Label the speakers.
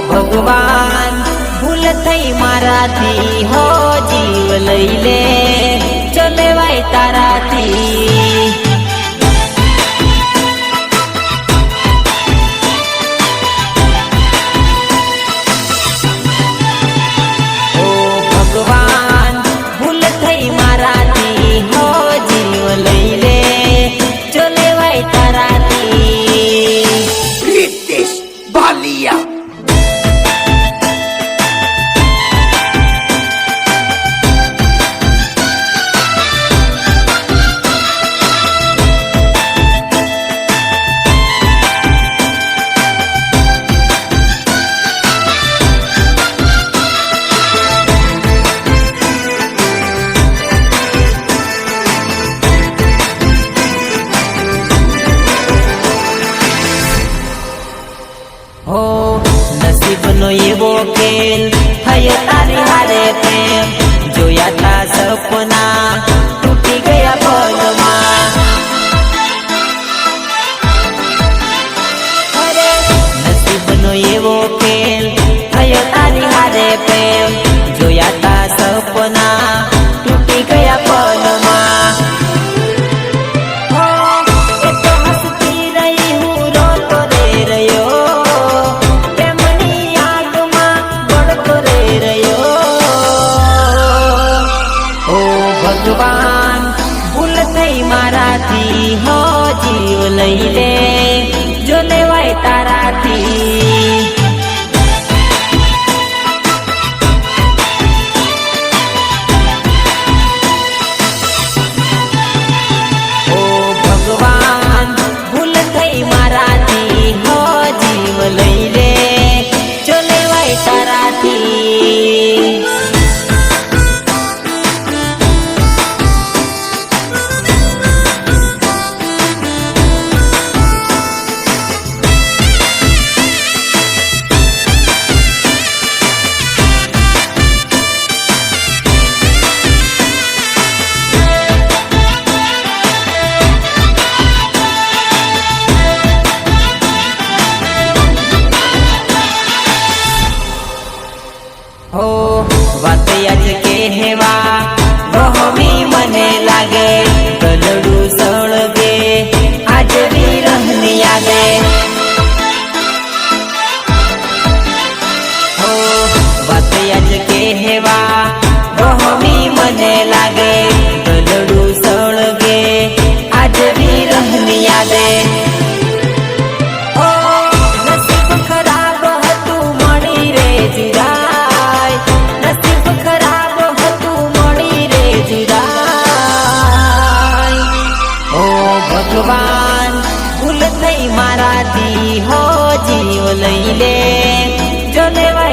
Speaker 1: ભગવાન. ભૂલ થઈ મારાથી હો જીવ લઈ લે. ચલેવાય તારાથી. ખેલ થયો તારી હારે પ્રેમ જોયા તા સપના તૂટી ગયા પગમાં નસીબનો એવો ખેલ ભગવાન ભૂલ થઈ મારાથી હો જીવ લઈ લે. જો લેવાય તારાથી થઈ મારાથી હો જીવ લઈ લે. જો લેવા